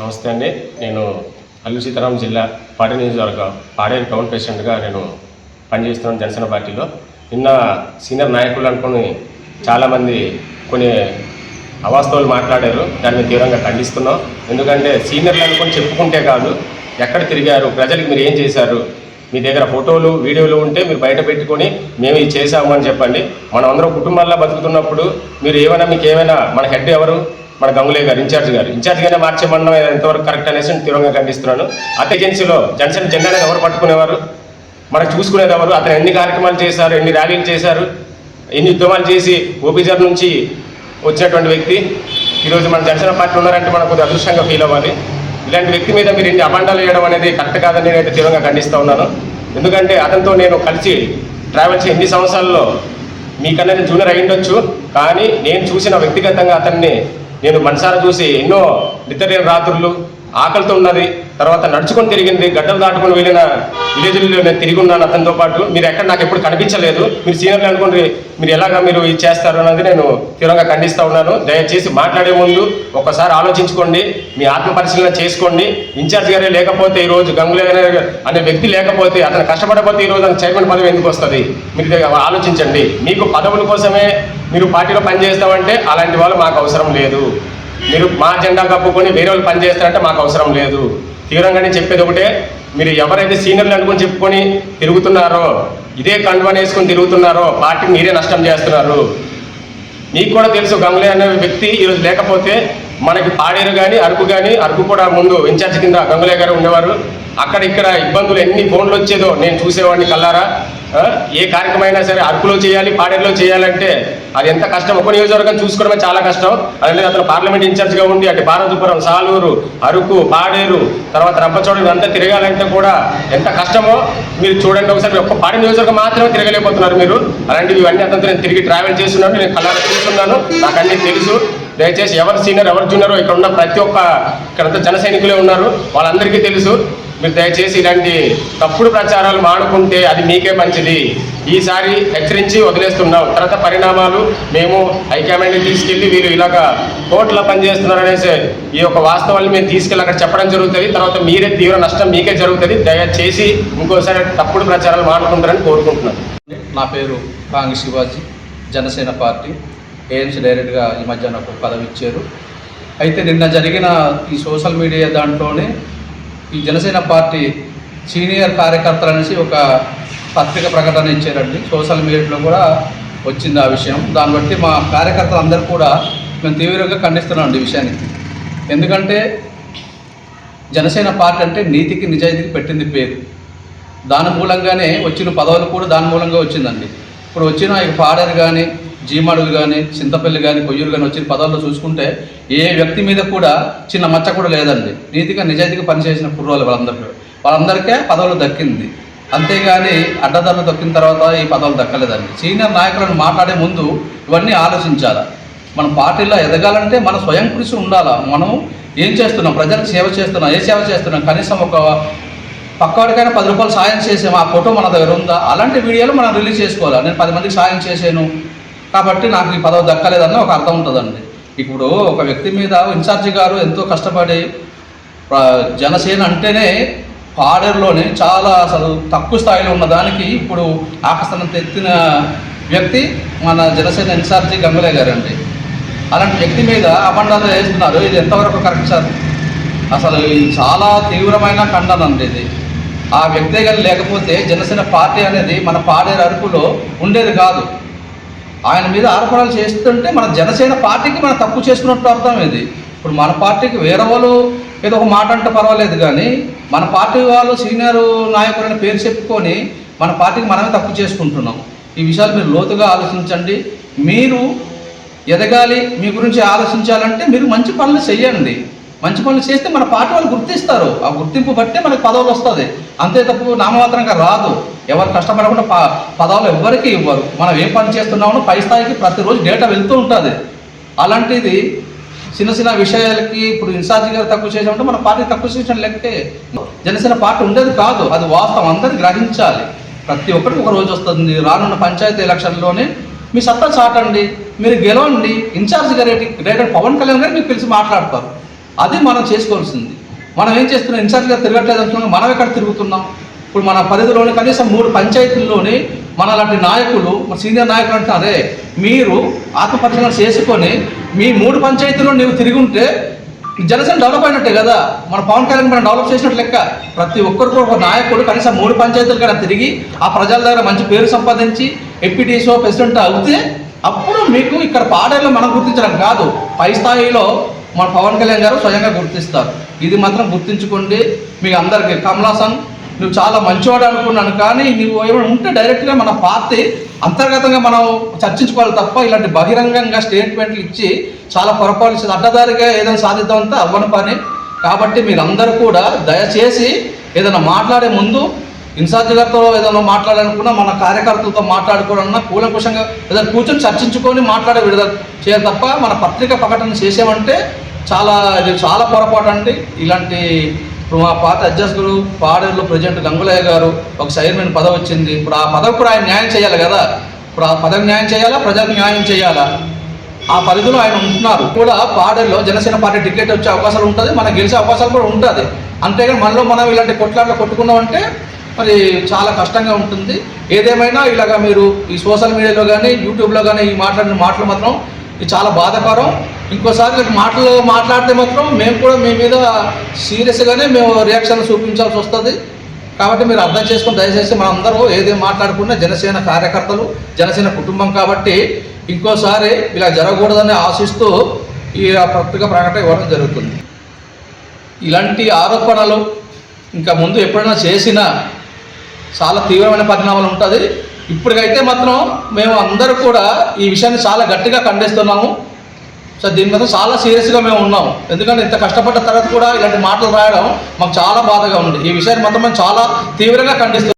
నమస్తే అండి. నేను అల్లు సీతారాం జిల్లా పాడేరు నియోజకవర్గం పాడేరు టౌన్ ప్రెసిడెంట్గా నేను పనిచేస్తున్నాను జనసేన పార్టీలో. నిన్న సీనియర్ నాయకులు అనుకుని చాలామంది కొన్ని అవాస్తవాలు మాట్లాడారు. దాన్ని తీవ్రంగా ఖండిస్తున్నాం. ఎందుకంటే సీనియర్లు అనుకుని చెప్పుకుంటే కాదు ఎక్కడ తిరిగారు ప్రజలకు మీరు ఏం చేశారు మీ దగ్గర ఫోటోలు వీడియోలు ఉంటే మీరు బయట పెట్టుకొని మేము ఇది చేసాము అని చెప్పండి. మనం అందరం కుటుంబాల్లో బతుకుతున్నప్పుడు మీరు ఏమైనా మీకు ఏమైనా మన హెడ్ ఎవరు? మన గంగులే గారు ఇన్ఛార్జ్ గారు. ఇన్ఛార్జ్గానే మార్చేమన్నా ఎంతవరకు కరెక్ట్ అనేసి తీవ్రంగా ఖండిస్తున్నాను. అత ఏజెన్సీలో జనసేన జెండాని ఎవరు పట్టుకునేవారు? మనకు చూసుకునేది ఎవరు? అతను ఎన్ని కార్యక్రమాలు చేశారు? ఎన్ని ర్యాలీలు చేశారు? ఎన్ని ఉద్యమాలు చేసి ఓపీజర్ నుంచి వచ్చినటువంటి వ్యక్తి? ఈరోజు మన జనసేన పార్టీ ఉన్నారంటే మనకు కొద్దిగా అదృష్టంగా ఫీల్ అవ్వాలి. ఇలాంటి వ్యక్తి మీద మీరు ఇన్ని అబండాలు వేయడం అనేది కరెక్ట్ కాదని నేనైతే తీవ్రంగా ఖండిస్తూ ఉన్నాను. ఎందుకంటే అతనితో నేను కలిసి ట్రావెల్ చేసి ఎన్ని సంవత్సరాల్లో మీకన్నా జూనియర్ అయి కానీ నేను చూసిన వ్యక్తిగతంగా అతన్ని నేను మనసారా చూసి ఎన్నో నిద్రలేని రాత్రులు ఆకలితో ఉన్నది తర్వాత నడుచుకొని తిరిగింది గడ్డలు దాటుకొని వెళ్ళిన విలేజ్లో నేను తిరిగి ఉన్నాను అతనితో పాటు. మీరు ఎక్కడ నాకు ఎప్పుడు కనిపించలేదు. మీరు సీనియర్లు అనుకోండి మీరు ఎలాగా మీరు ఇది చేస్తారు అన్నది నేను తీవ్రంగా ఖండిస్తూ ఉన్నాను. దయచేసి మాట్లాడే ముందు ఒకసారి ఆలోచించుకోండి మీ ఆత్మ పరిశీలన చేసుకోండి. ఇన్ఛార్జ్ గారే లేకపోతే ఈరోజు గంగులే అనే వ్యక్తి లేకపోతే అతను కష్టపడకపోతే ఈ రోజు అతను చైర్మన్ పదవి ఎందుకు వస్తుంది? మీరు ఆలోచించండి. మీకు పదవుల కోసమే మీరు పార్టీలో పనిచేస్తామంటే అలాంటి వాళ్ళు మాకు అవసరం లేదు. మీరు మా జెండా కప్పుకొని వేరే వాళ్ళు పనిచేస్తారంటే మాకు అవసరం లేదు. తీవ్రంగానే చెప్పేది ఒకటే మీరు ఎవరైతే సీనియర్లు అనుకుని చెప్పుకొని తిరుగుతున్నారో ఇదే కండువని వేసుకొని తిరుగుతున్నారో పార్టీకి మీరే నష్టం చేస్తున్నారు. మీకు కూడా తెలుసు గంగులే అనే వ్యక్తి ఈరోజు లేకపోతే మనకి పాడేరు కానీ అరకు కానీ అరకు కూడా ముందు ఇన్ఛార్జ్ కింద గంగులే గారు ఉండేవారు. అక్కడ ఇక్కడ ఇబ్బందులు ఎన్ని ఫోన్లు వచ్చేదో నేను చూసేవాడిని కల్లారా ఏ కార్యక్రమం అయినా సరే అరకులో చేయాలి పాడేరులో చేయాలంటే అది ఎంత కష్టం? ఒక నియోజకవర్గం చూసుకోవడమే చాలా కష్టం. అలాగే అతను పార్లమెంట్ ఇన్ఛార్జ్గా ఉండి అటు పార్వతీపురం సాలూరు అరకు పాడేరు తర్వాత రంపచోడు ఇదంతా తిరగాలంటే కూడా ఎంత కష్టమో మీరు చూడండి ఒకసారి. ఒక్క పాడి నియోజకవర్గం మాత్రమే తిరగలేకపోతున్నారు మీరు. అలాంటివి ఇవన్నీ అతను నేను తిరిగి ట్రావెల్ చేస్తున్నాను నేను కళ్ళు చూస్తున్నాను. నాకు అన్నీ తెలుసు. దయచేసి ఎవరు సీనియర్ ఎవరు జూనియర్ ఇక్కడ ఉన్న ప్రతి ఒక్క ఇక్కడంతా జన సైనికులే ఉన్నారు. వాళ్ళందరికీ తెలుసు. మీరు దయచేసి ఇలాంటి తప్పుడు ప్రచారాలు మానుకుంటే అది మీకే మంచిది. ఈసారి హెచ్చరించి వదిలేస్తున్నాం. తర్వాత పరిణామాలు మేము హైకమాండ్ని తీసుకెళ్ళి వీరు ఇలాగా కోర్టులో పనిచేస్తున్నారు అనేసి ఈ యొక్క వాస్తవాన్ని మేము తీసుకెళ్ళి అక్కడ చెప్పడం జరుగుతుంది. తర్వాత మీరే తీవ్ర నష్టం మీకే జరుగుతుంది. దయచేసి ఇంకోసారి తప్పుడు ప్రచారాలు మానుకుంటారని కోరుకుంటున్నాను నా పేరు కాంగ్ శివాజీ జనసేన పార్టీ. ఏఎంసీ డైరెక్ట్గా ఈ మధ్య నాకు పదవి ఇచ్చారు. అయితే నిన్న జరిగిన ఈ సోషల్ మీడియా దాంట్లోనే ఈ జనసేన పార్టీ సీనియర్ కార్యకర్తలు అనేసి ఒక పత్రిక ప్రకటన ఇచ్చారండి. సోషల్ మీడియాలో కూడా వచ్చింది ఆ విషయం. దాన్ని బట్టి మా కార్యకర్తలు అందరూ కూడా మేము తీవ్రంగా ఖండిస్తున్నాం ఈ విషయాన్ని. ఎందుకంటే జనసేన పార్టీ అంటే నీతికి నిజాయితీకి పెట్టింది పేరు. దాని మూలంగానే వచ్చిన పదవులు కూడా దాని మూలంగా వచ్చిందండి. ఇప్పుడు వచ్చిన ఈ పాడేరు కానీ జీమాడులు కానీ చింతపల్లి కానీ కొయ్యూరు కానీ వచ్చిన పదవుల్లో చూసుకుంటే ఏ వ్యక్తి మీద కూడా చిన్న మచ్చ కూడా లేదండి. నీతిగా నిజాయితీగా పనిచేసిన కుర్రోలు వాళ్ళందరికీ. వాళ్ళందరికీ పదవులు దక్కింది. అంతేగాని అడ్డదారులు దక్కిన తర్వాత ఈ పదవులు దక్కలేదండి. సీనియర్ నాయకులను మాట్లాడే ముందు ఇవన్నీ ఆలోచించాలి? మన పార్టీలో ఎదగాలంటే మన స్వయం కృషి ఉండాలా? మనం ఏం చేస్తున్నాం? ప్రజలకు సేవ చేస్తున్నాం? ఏ సేవ చేస్తున్నాం? కనీసం ఒక పక్కవాడికైనా పది రూపాయలు సాయం చేసాము ఆ ఫోటో మన దగ్గర ఉందా? అలాంటి వీడియోలు మనం రిలీజ్ చేసుకోవాలి? నేను పది మందికి సాయం చేశాను. కాబట్టి నాకు ఈ పదవి దక్కలేదని ఒక అర్థం ఉంటుందండి. ఇప్పుడు ఒక వ్యక్తి మీద ఇన్ఛార్జి గారు ఎంతో కష్టపడి జనసేన అంటేనే పాడేరులోనే చాలా అసలు తక్కువ స్థాయిలో ఉన్న దానికి ఇప్పుడు ఆకర్షణ తెత్తిన వ్యక్తి మన జనసేన ఇన్ఛార్జి గంగులే గారండి. అలాంటి వ్యక్తి మీద అబండాలు వేస్తున్నారు. ఇది ఎంతవరకు కరెక్ట్ సార్? అసలు ఇది చాలా తీవ్రమైన ఖండన అండి ఇది. ఆ వ్యక్తే కానీ లేకపోతే జనసేన పార్టీ అనేది మన పాడేరు అరుపులో ఉండేది కాదు. ఆయన మీద ఆరోపణలు చేస్తుంటే మన జనసేన పార్టీకి మనం తప్పు చేసుకున్నట్టు అర్థం ఇది. ఇప్పుడు మన పార్టీకి వేరే వాళ్ళు ఏదో ఒక మాట అంటే పర్వాలేదు కానీ మన పార్టీ వాళ్ళు సీనియర్ నాయకులైన పేరు చెప్పుకొని మన పార్టీకి మనమే తప్పు చేసుకుంటున్నాం. ఈ విషయాలు మీరు లోతుగా ఆలోచించండి. మీరు ఎదగాలి మీ గురించి ఆలోచించాలంటే మీరు మంచి పనులు చేయండి. మంచి పనులు చేస్తే మన పార్టీ వాళ్ళు గుర్తిస్తారు. ఆ గుర్తింపు బట్టే మనకి పదవులు వస్తుంది. అంతే తప్పు నామమాత్రంగా రాదు. ఎవరు కష్టపడకుండా ప పదవులు ఎవ్వరికీ ఇవ్వరు. మనం ఏం పని చేస్తున్నామో పై స్థాయికి ప్రతిరోజు డేటా వెళ్తూ ఉంటుంది. అలాంటిది చిన్న చిన్న విషయాలకి ఇప్పుడు ఇన్ఛార్జి గారు తక్కువ చేసామంటే మన పార్టీ తక్కువ చేసిన లెక్కే. జనసేన పార్టీ ఉండేది కాదు. అది వాస్తవం. అందరూ గ్రహించాలి. ప్రతి ఒక్కరికి ఒక రోజు వస్తుంది. రానున్న పంచాయతీ ఎలక్షన్లోనే మీ సత్తా చాటండి మీరు గెలవండి. ఇన్ఛార్జ్ గారు డైరెక్టర్ పవన్ కళ్యాణ్ గారు మీకు పిలిచి మాట్లాడతారు. అది మనం చేసుకోవాల్సింది. మనం ఏం చేస్తున్నాం? ఇన్ఛార్జ్గా తిరగట్లేదు అంటున్నాం మనం ఎక్కడ తిరుగుతున్నాం? ఇప్పుడు మన పరిధిలోని కనీసం మూడు పంచాయతీల్లోని మన లాంటి నాయకులు మన సీనియర్ నాయకులు అంటున్నారే మీరు ఆత్మపరిశీలన చేసుకొని మీ మూడు పంచాయతీల్లో నీవు తిరిగి ఉంటే జనసేన డెవలప్ అయినట్టే కదా. మన పవన్ కళ్యాణ్ మనం డెవలప్ చేసినట్టు లెక్క. ప్రతి ఒక్కరికి ఒక నాయకుడు కనీసం మూడు పంచాయతీలు కన్నా తిరిగి ఆ ప్రజల దగ్గర మంచి పేరు సంపాదించి ఎంపీటీసో ప్రెసిడెంట్ అవుతే అప్పుడు మీకు ఇక్కడ పాడేలో మనం గుర్తించడం కాదు. పై స్థాయిలో మన పవన్ కళ్యాణ్ గారు స్వయంగా గుర్తిస్తారు. ఇది మాత్రం గుర్తించుకోండి. మీ అందరికి కమలాసన్ నువ్వు చాలా మంచివాడు అనుకున్నాను కానీ నువ్వు ఏమైనా ఉంటే డైరెక్ట్గా మన పార్టీ అంతర్గతంగా మనం చర్చించుకోవాలి తప్ప ఇలాంటి బహిరంగంగా స్టేట్మెంట్లు ఇచ్చి చాలా పొరపాటు అడ్డదారిగా ఏదైనా సాధిద్దామంటే అవ్వని పని. కాబట్టి మీరందరూ కూడా దయచేసి ఏదైనా మాట్లాడే ముందు ఇన్ఛార్జ్ గారితో ఏదైనా మాట్లాడాలనుకున్నా మన కార్యకర్తలతో మాట్లాడుకోవాలన్నా కూలంకుషంగా ఏదైనా కూర్చొని చర్చించుకొని మాట్లాడే విడుదల చేయాలి తప్ప మన పత్రిక ప్రకటన చేసామంటే చాలా ఇది చాలా పొరపాటు అండి. ఇలాంటి ఇప్పుడు మా పాత అధ్యక్షులు పాడేరులో ప్రజెంట్ గంగులయ్య గారు ఒక చైర్మన్ పదవి వచ్చింది. ఇప్పుడు ఆ పదవి కూడా ఆయన న్యాయం చేయాలి కదా? ఇప్పుడు ఆ పదవి న్యాయం చేయాలా? ప్రజలకు న్యాయం చేయాలా? ఆ పరిధిలో ఆయన ఉంటున్నారు. కూడా పాడేరులో జనసేన పార్టీ టికెట్ వచ్చే అవకాశాలు ఉంటుంది మనకు గెలిచే అవకాశాలు కూడా ఉంటుంది. అంతేగాని మనలో మనం ఇలాంటి కొట్లాట్లు కొట్టుకున్నామంటే మరి చాలా కష్టంగా ఉంటుంది. ఏదేమైనా ఇలాగ మీరు ఈ సోషల్ మీడియాలో కానీ యూట్యూబ్లో కానీ ఈ మాట్లాడిన మాటలు మాత్రం ఇది చాలా బాధాకరం. ఇంకోసారి మీకు మాటలు మాట్లాడితే మాత్రం మేము కూడా మీ మీద సీరియస్గానే మేము రియాక్షన్ చూపించాల్సి వస్తుంది. కాబట్టి మీరు అర్థం చేసుకుని దయచేసి మనందరూ అందరూ ఏదేం మాట్లాడుకున్నా జనసేన కార్యకర్తలు జనసేన కుటుంబం కాబట్టి ఇంకోసారి ఇలా జరగకూడదని ఆశిస్తూ ఈ పత్రిక ప్రకటన ఇవ్వడం జరుగుతుంది. ఇలాంటి ఆరోపణలు ఇంకా ముందు ఎప్పుడైనా చేసినా చాలా తీవ్రమైన పరిణామాలు ఉంటుంది. ఇప్పటికైతే మాత్రం మేము అందరూ కూడా ఈ విషయాన్ని చాలా గట్టిగా ఖండిస్తున్నాము. సో దీని మీద చాలా సీరియస్గా మేము ఉన్నాము ఎందుకంటే ఇంత కష్టపడ్డ తర్వాత కూడా ఇలాంటి మాటలు రాయడం మాకు చాలా బాధగా ఉంది. ఈ విషయాన్ని మాత్రం మేము చాలా తీవ్రంగా ఖండిస్తున్నాం.